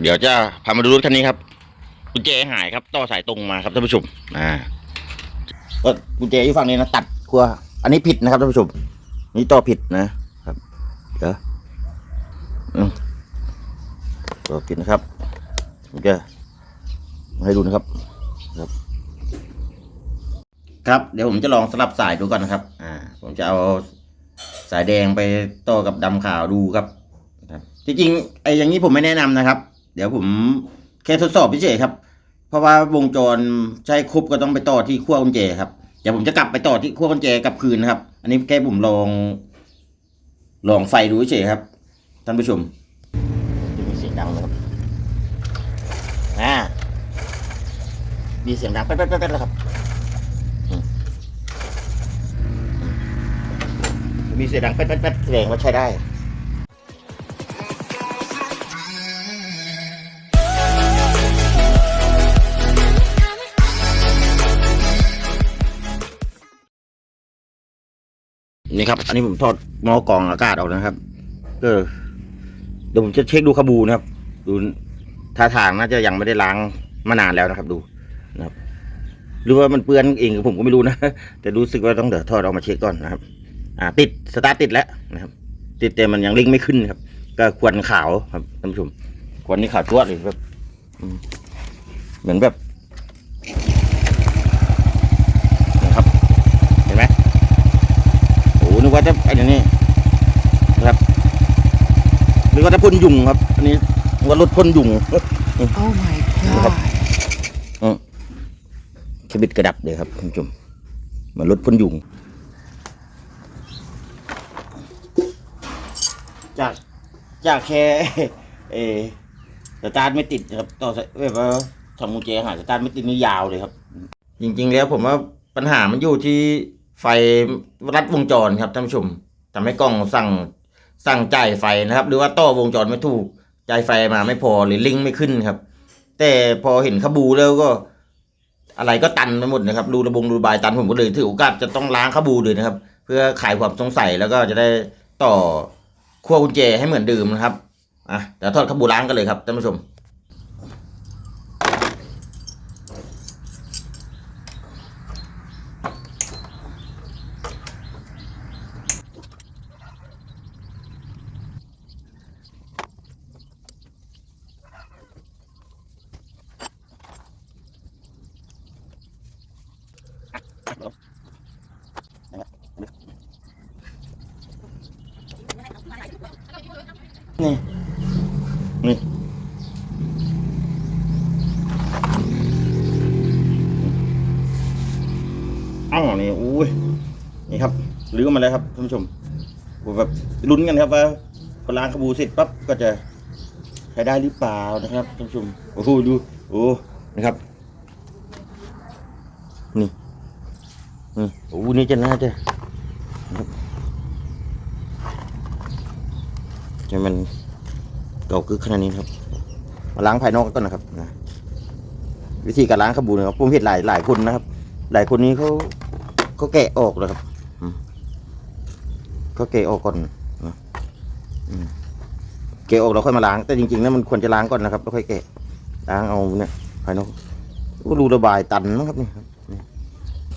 เดี๋ยวจะพามาดูรถคันนี้ครับกุญแจหายครับ ต่อสายตรงมาครับท่านผู้ชมอ่าก็กุญแจอยู่ฝั่งนี้นะตัดขั้วอันนี้ผิดนะครับท่านผู้ชม นี่ต่อผิดนะครับ เดี๋ยวอืมต่อผิดนะครับผมจะมาให้ดูนะครับ ครับ ครับ เดี๋ยวผมจะลองสลับสายดูก่อนนะครับ อ่า ผมจะเอาสายแดงไปต่อกับดำขาวดูครับครับ จริงๆไอ้อย่างนี้ผมไม่แนะนำนะครับ ดี๋ยวผมแค่ทดสอบเฉยครับ เพราะว่าวงจรใช้ครบก็ต้องไปต่อที่ขั้วกุญแจครับเดี๋ยวผมจะกลับไปต่อที่ขั้วกุญแจกลับคืนนะครับ อันนี้แค่ผมลอง ลองไฟดูเฉยครับท่านผู้ชมจะมีเสียงดังนะครับอ่ามีเสียงดังแป๊ดๆๆๆแล้วครับมีเสียงดังแป๊ดๆๆแสดงว่าใช้ได้ นี่ครับ อันนี้ผมทอดหม้อกรองอากาศออกนะครับ ก็เดี๋ยวผมจะเช็คดูขบูนะครับ ดูท่าทางน่าจะยังไม่ได้ล้างมานานแล้วนะครับ ดูนะครับ หรือว่ามันเปื้อนเองผมก็ไม่รู้นะ แต่รู้สึกว่าต้องเดี๋ยวทอดออกมาเช็คก่อนนะครับ อ่า ติดสตาร์ทติดแล้วนะครับ ติดแต่มันยังลิงไม่ขึ้นครับ ก็ควันขาวครับท่านผู้ชมควันนี่ขาวจ้วดเลยแบบเหมือนแบบ เห็นไหม โอ้นึกว่าจะไอ้นี่นะครับนึกว่าจะพ่นยุงครับ อันนี้นึกว่ารถพ่นยุง Oh my นะครับ god. อืมเคบิดกระดับเลยครับคุณผู้ชมเหมือนรถพ่นยุง จากจากแค่ เออสตาร์ทไม่ติดครับต่อสายแบบว่าทำมูเจหาสตาร์ทไม่ติดนี่ยาวเลยครับ จริง ๆ แล้วผมว่าปัญหามันอยู่ที่ ไฟรัดวงจรครับท่านผู้ชมทำให้กล้องสั่งสั่งจ่ายไฟนะครับ หรือว่าต่อวงจรไม่ถูกจ่ายไฟมาไม่พอหรือลิงก์ไม่ขึ้นครับ แต่พอเห็นขบูแล้วก็ อะไรก็ตันไปหมดนะครับรูระบงรูบายตันผมก็เลยถือโอกาสจะต้องล้างขบูเลยนะครับ เพื่อขายความสงสัยแล้วก็จะได้ต่อขั้วกุญแจให้เหมือนเดิมนะครับอะเดี๋ยวทอดขบูล้างกันเลยครับท่านผู้ชม นี่ นี่อ้าวนี่อุ้ยนี่ครับลื้อมาแล้วครับท่านผู้ชมแบบลุ้นกันครับว่าพอล้างขบูเสร็จปั๊บก็จะใช้ได้หรือเปล่านะครับท่านผู้ชมโอ้โหดูโอ้นะครับนี่นี่โอ้โหนี่จะน่าจะจะมัน เก่ากึกขนาดนี้ครับมาล้างภายนอกก่อนนะครับนะวิธีการล้างขบูนะครับผมเห็นหลายหลายคนนะครับ หลายคนนี้เขาเขาแกะออกเลยครับเขาแกะออกก่อนนะแกะออกแล้วค่อยมาล้าง แต่จริงๆแล้วมันควรจะล้างก่อนนะครับแล้วค่อยแกะล้างเอาเนี่ยภายนอกโอ้รูระบายตันนะครับนี่ครับ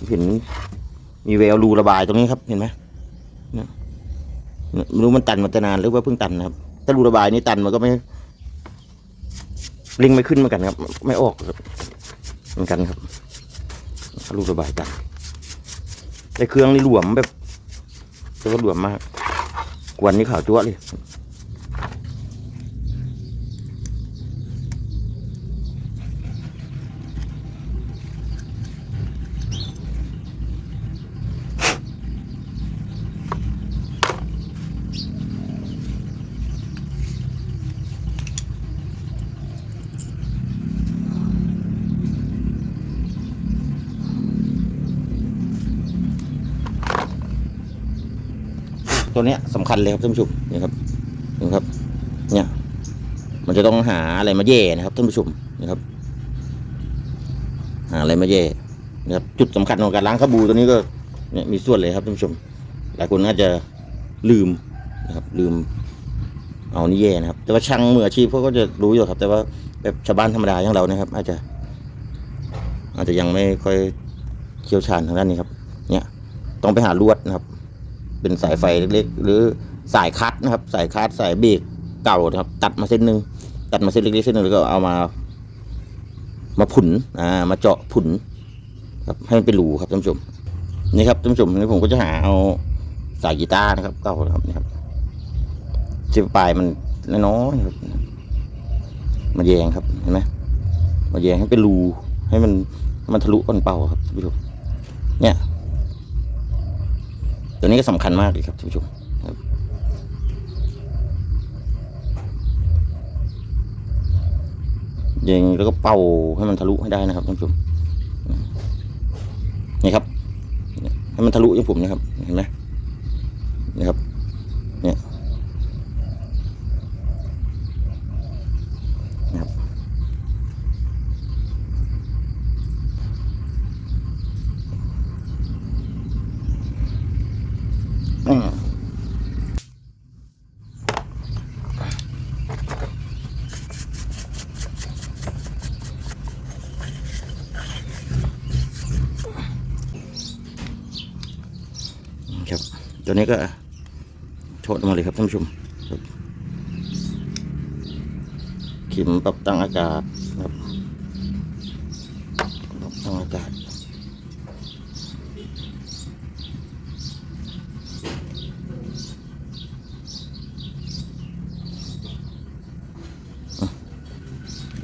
เห็นมีแววรูระบายตรงนี้ครับเห็นไหมนี่ยเนี่ยไม่รู้มันตันมาแต่นานหรือว่าเพิ่งตันนะครับ ถ้ารูระบายนี่ตันมันก็ไม่ลิงไม่ขึ้นเหมือนกันครับ ไม่ออกเหมือนกันครับรูระบายตันแต่เครื่องนี่หลวมแบบเรียกว่าหลวมมากกวนนี่ขาวจั๊วเลย ตัว เนี้ยสำคัญเลยครับท่านผู้ชมนี่ครับนี่ครับ เนี่ย มันจะต้องหาอะไรมาแย่นะครับท่านผู้ชมนี่ครับ หาอะไรมาแย่นะครับจุดสำคัญของการล้างขบูตัวนี้ก็เนี่ยมีส่วนเลยครับท่านผู้ชม หลายคนน่าจะลืมนะครับลืมเอานี่แย่นะครับ แต่ว่าช่างมืออาชีพเขาก็จะรู้อยู่ครับ แต่ว่าแบบชาวบ้านธรรมดาอย่างเรานะครับ อาจจะ อาจจะยังไม่ค่อยเชี่ยวชาญทางด้านนี้ครับ เนี่ย ต้องไปหาลวดนะครับ เป็นสายไฟเล็กๆ หรือสายคัดนะครับ สายคัดสายเบรกเก่านะครับ ตัดมาเส้นหนึ่งตัดมาเส้นเล็กๆเส้นหนึ่งแล้วก็เอามา มาผุนอ่ามาเจาะผุนครับให้มันเป็นรูครับท่านผู้ชมนี่ครับท่านผู้ชมนี่ผมก็จะหาเอาสายกีตาร์นะครับเก่านะครับนี่ครับที่ปลายมันน้อยครับ มาแยงครับเห็นไหมมาแยงให้เป็นรูให้มันมันทะลุก้นเป่าครับท่านผู้ชมเนี่ย ตัวนี้ก็สำคัญมากเลยครับท่านผู้ชมยิงแล้วก็เป่าให้มันทะลุให้ได้นะครับท่านผู้ชมนี่ครับ ให้มันทะลุอย่างผมนะครับ เห็นไหมนี่ครับ เนี่ยนะครับอืมครับ ตัวนี้ก็โชดมาเลยครับท่านผู้ชมเข็มปรับตั้งอากาศครับปรับตั้งอากาศ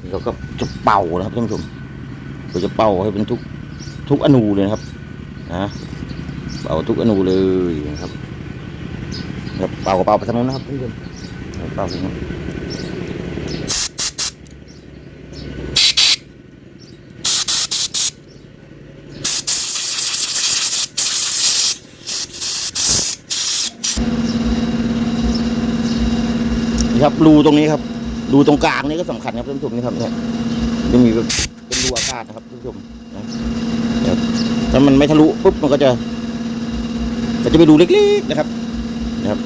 เราก็จะเป่านะครับท่านผู้ชมเราจะเป่าให้เป็นทุกทุกอนูเลยนะครับนะเป่าทุกอนูเลยนะครับ ครับเป่ากระเป๋าไปทางนู้นนะครับท่านผู้ชมเป่าไปทางนู้นนี่ครับรูตรงนี้ครับรูตรงกลางนี่ก็สำคัญครับท่านผู้ชมนี่ครับเนี่ยจะมีเป็นรูอากาศนะครับท่านผู้ชมนะถ้ามันไม่ทะลุปุ๊บมันก็จะก็จะไปรูเล็กๆนะครับ นะครับ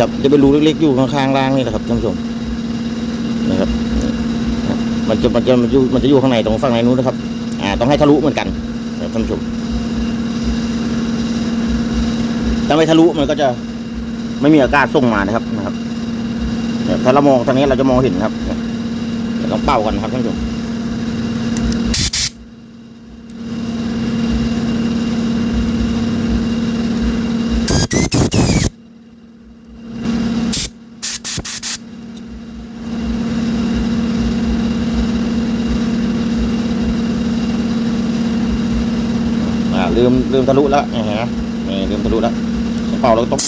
ครับจะเป็นรูเล็กๆอยู่ข้างๆล่างนี่แหละครับท่านผู้ชมนะครับมันจะมันจะมันอยู่มันจะอยู่ข้างในตรงฝั่งในนู้นนะครับ อ่า ต้องให้ทะลุเหมือนกันนะครับท่านผู้ชมถ้าไม่ทะลุมันก็จะไม่มีอากาศส่งมานะครับนะครับถ้าเรามองทางนี้เราจะมองเห็นครับต้องเป่ากันนะครับท่านผู้ชมอ่าลืมลืม ทะลุแล้วนะฮะนี่ลืมทะลุแล้วเป่าเราก็ต้อง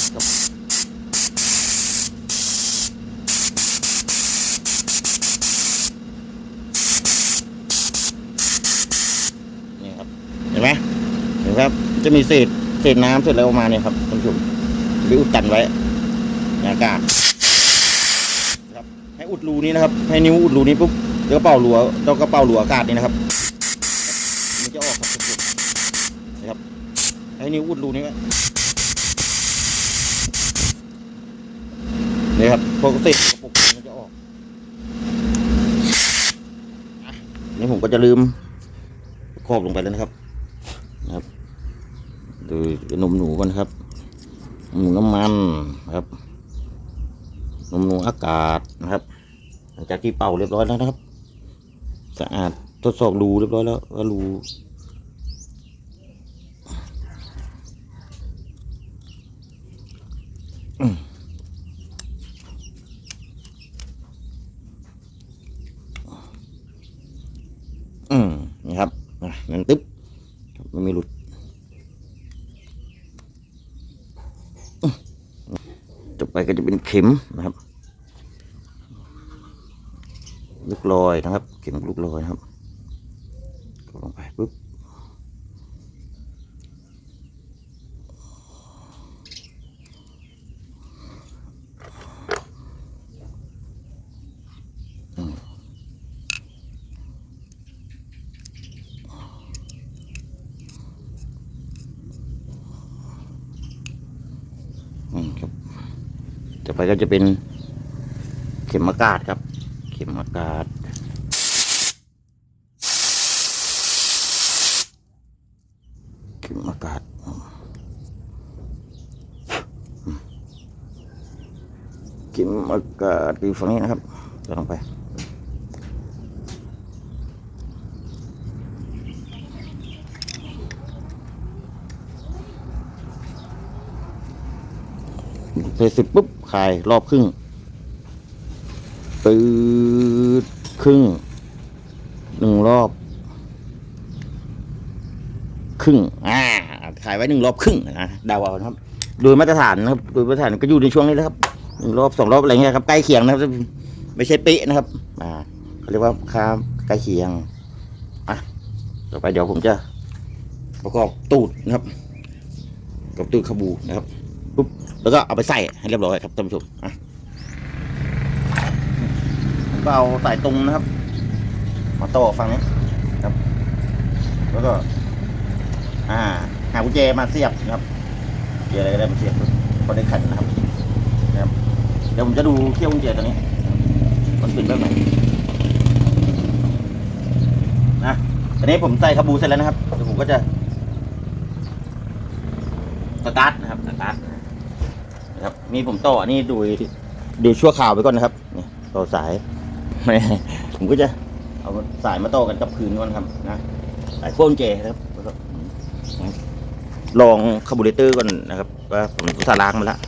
นี่ครับเห็นไหมเห็นครับจะมีเศษเศษน้ำเศษอะไรออกมาเนี่ยครับท่านผู้ชมไปอุดตันไว้นอากาศครับให้อุดรูนี้นะครับ ให้นิ้วอุดรูนี้ปุ๊บแล้วก็เป่าหลัวแล้วก็เป่าหลัวอากาศนี่นะครับมันจะออกครับนะครับ ให้นิ้วอุดรูนี้ไว้นี่ครับพวกเศษกระปุกมันจะออกนี่ผมก็จะลืมครอบลงไปแล้วนะครับนะครับดูนมหนูกันครับนมหนูน้ำมันครับนมหนูอากาศนะครับ หลังจากที่เป่าเรียบร้อยแล้วนะครับ สะอาดทดสอบรูเรียบร้อยแล้วว่ารู อืมอืมนี่ครับอะนั่นตึ๊บมันไม่หลุดต่อไปก็จะเป็นเข็มนะครับ ลูกลอยนะครับ เข็มลูกลอยนะครับกดลงไปปุ๊บอืมอืม ไป ก็จะเป็นเข็มอากาศครับ เข็มอากาศ เข็มอากาศเข็มอากาศอยู่ฝั่งนี้นะครับจะลงไปเสร็จปุ๊บ คลายรอบครึ่งปืดครึ่งหนึ่งรอบ ครึ่งอ่าขายไว้หนึ่งรอบครึ่งนะดาวเอาครับ โดยมาตรฐานนะครับ โดยมาตรฐานก็อยู่ในช่วงนี้นะครับหนึ่งรอบสองรอบอะไรเงี้ยครับใกล้เคียงนะครับ ไม่ใช่เป๊ะนะครับ อ่าเขาเรียกว่าค่าใกล้เคียงอะต่อไปเดี๋ยวผมจะประกอบตูดนะครับประกอบตูดขบูนะครับปุ๊บ แล้วก็เอาไปใส่ให้เรียบร้อยครับท่านผู้ชมอะก็เอาสายตรงนะครับ มาต่อฝั่งนี้ครับ แล้วก็ อ่า หากุญแจมาเสียบนะครับกุญแจอะไรก็ได้มาเสียบพอได้ขันนะครับนะครับ เดี๋ยวผมจะดูเขี้ยวกุญแจตัวนี้ มันเป็นแบบไหนนะตอนนี้ผมใส่คาบูเสร็จแล้วนะครับเดี๋ยวผมก็จะสตาร์ทนะครับสตาร์ท นะครับ มีผมต่อนี่ดูดูชั่วข่าวไปก่อนนะครับนี่ต่อสายผมก็จะเอาสายมาต่อกันกับพื้นก่อนครับนะสายพวกกุญแจนะครับลองคาบูเรเตอร์ก่อนนะครับว่าผมสาล้างมาแล้ว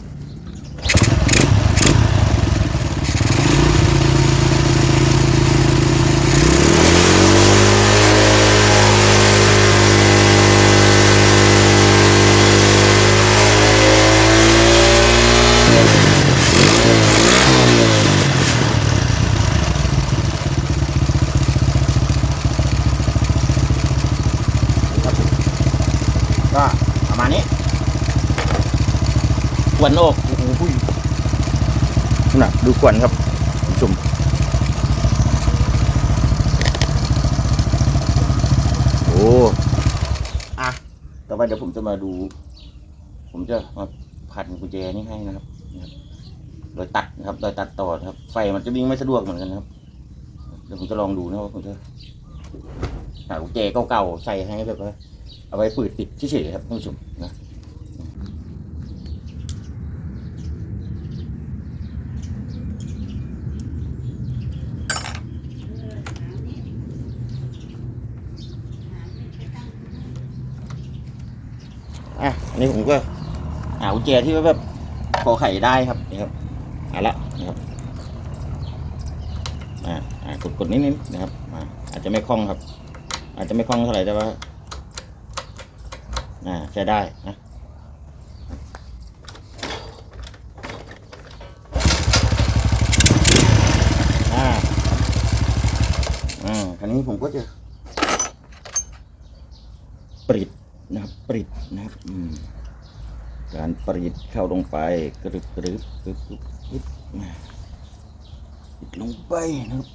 ครับก็ประมาณนี้ ควันโอกโอ้โหผู้ยน่ะดูควันครับคุณผู้ชมโอ้อะต่อไปเดี๋ยวผมจะมาดู ผมจะมาพันกุญแจนี่ให้นะครับนะครับโดยตัดนะครับโดยตัดต่อนะครับ ไฟมันจะวิ่งไม่สะดวกเหมือนกันนะครับ เดี๋ยวผมจะลองดูนะว่าผมจะหากุญแจเก่าๆใส่ให้แบบว่าเอาไว้ปืดติดเฉยๆครับท่านผู้ชมนะอะอั นนี้ผมก็หากุญแจที่แบบพอไขได้ครับนี่ครับเอะละนะครับอ่าอ่ากดกดนิดนึงนะครับอ่าอาจจะไม่คล่องครับ อาจจะไม่คล่องเท่าไหร่แต่ว่าอ่าใช้ได้นะอ่าอ่าคราวนี้ผมก็จะปริด นะครับปริดนะครับอืมการปริดเข้าลงไปกรึบกรึบกรึบกรึบกรึบปิดลงไปนะครับ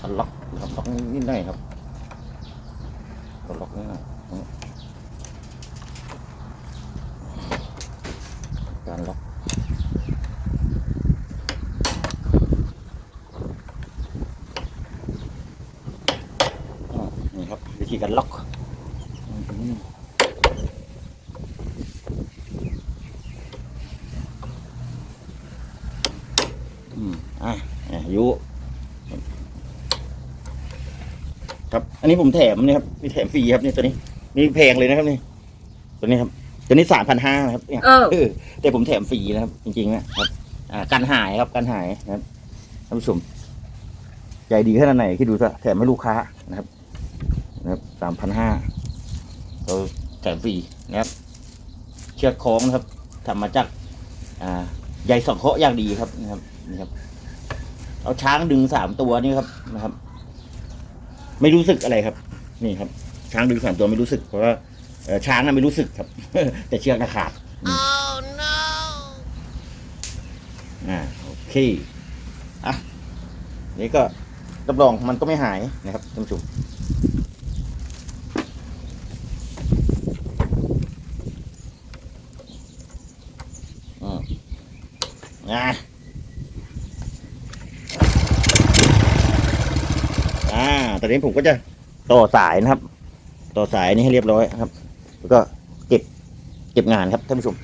ก็ล็อกครับล็อกนิดหน่อยครับก็ล็อกนิดหน่อยการล็อกอ่านี่ครับ วิธีการล็อกอืมอะอะอยุครับ อันนี้ผมแถมนี่ครับมีแถมฟรีครับนี่ตัวนี้ นี่แพงเลยนะครับนี่ ตัวนี้ครับ ตัวนี้สามพันห้านะครับเนี่ยเออเออแต่ผมแถมฟรีนะครับ จริงๆนะครับ อ่าการหายครับการหายนะครับท่านผู้ชม ใจดีขนาดไหนคิดดูสิแถมให้ลูกค้านะครับ นะครับสามพันห้าเราแถมฟรีนะครับ เชือกคล้องนะครับทำมาจากอ่าใยสังเคราะห์อย่างดีครับนะครับนี่ครับ เอาช้างดึงสามตัวนี่ครับนะครับ ไม่รู้สึกอะไรครับ นี่ครับ ช้างดึงสามตัวไม่รู้สึก เพราะว่าเอ่อช้างน่ะไม่รู้สึกครับ แต่เชือกน่ะขาด Oh no อ่าโอเคอะนี่ก็รับรองมันก็ไม่หายนะครับท่านผู้ชมอืมนะ อ่าตอนนี้ผมก็จะต่อสายนะครับ ต่อสายนี้ให้เรียบร้อยครับ แล้วก็เก็บเก็บงานครับท่านผู้ชม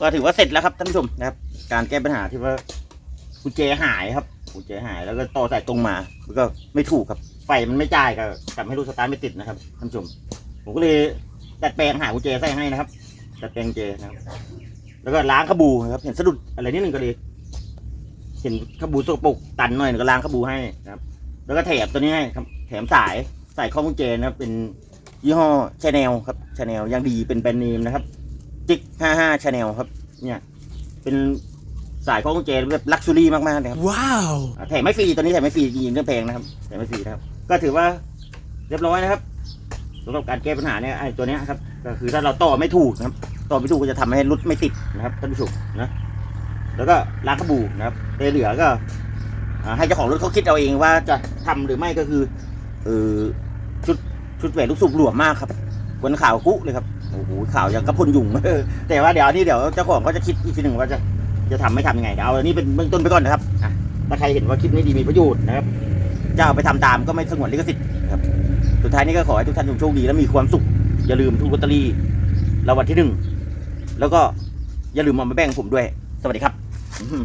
ก็ถือว่าเสร็จแล้วครับท่านผู้ชมนะครับ การแก้ปัญหาที่ว่ากุญแจหายครับกุญแจหายแล้วก็ต่อสายตรงมาแล้วก็ไม่ถูกครับไฟมันไม่จ่ายก็ทำให้ลูกสตาร์ทไม่ติดนะครับท่านผู้ชมผมก็เลยดัดแปลงหากุญแจใส่ให้นะครับดัดแปลงกุญแจนะครับ แล้วก็ล้างขบูนะครับ เห็นสะดุดอะไรนิดหนึ่งก็เลยเห็นขบูสกปรกตันหน่อยก็ล้างขบูให้นะครับ แล้วก็แถมตัวนี้ให้ครับแถมสายใส่ข้อกุญแจนะครับเป็นยี่ห้อชาแนลครับชาแนลยังดีเป็นแบรนด์เนมนะครับ จิกห้าห้าชาแนลครับ เนี่ย เป็นสายข้อกุญแจแบบลักชัวรี่มากๆนะครับ Wow. อ่าแถมไม่ฟรีตัวนี้แถมไม่ฟรีจริงๆเรื่องแพงนะครับแถมไม่ฟรีนะครับ ก็ถือว่าเรียบร้อยนะครับสำหรับการแก้ปัญหาเนี่ยไอ้ตัวเนี้ยครับ ก็คือถ้าเราต่อไม่ถูกนะครับ ต่อไม่ถูกก็จะทำให้รถไม่ติดนะครับท่านผู้ชมนะ แล้วก็ล้างกระบูนะครับแต่เหลือก็อ่าให้เจ้าของรถเขาคิดเอาเองว่าจะทำหรือไม่ก็คือเออชุดชุดแหวนลูกสูบหลวมมากครับบนขาวกุเลยครับ โอ้โหขาวอย่างกระพลยุง แต่ว่าเดี๋ยวอันนี้เดี๋ยวเจ้าของเขาจะคิดอีกทีหนึ่งว่าจะจะทำไม่ทำยังไงเดี๋ยวเอาอันนี้เป็นเบื้องต้นไปก่อนนะครับอะถ้าใครเห็นว่าคลิปนี้ดีมีประโยชน์นะครับจะเอาไปทำตามก็ไม่สงวนลิขสิทธิ์นะครับสุดท้ายนี้ก็ขอให้ทุกท่านจงโชคดีและมีความสุข อย่าลืมทุกลอตเตอรี่รางวัลที่หนึ่งแล้วก็อย่าลืมมาแบ่งผมด้วย สวัสดีครับอื้อหือ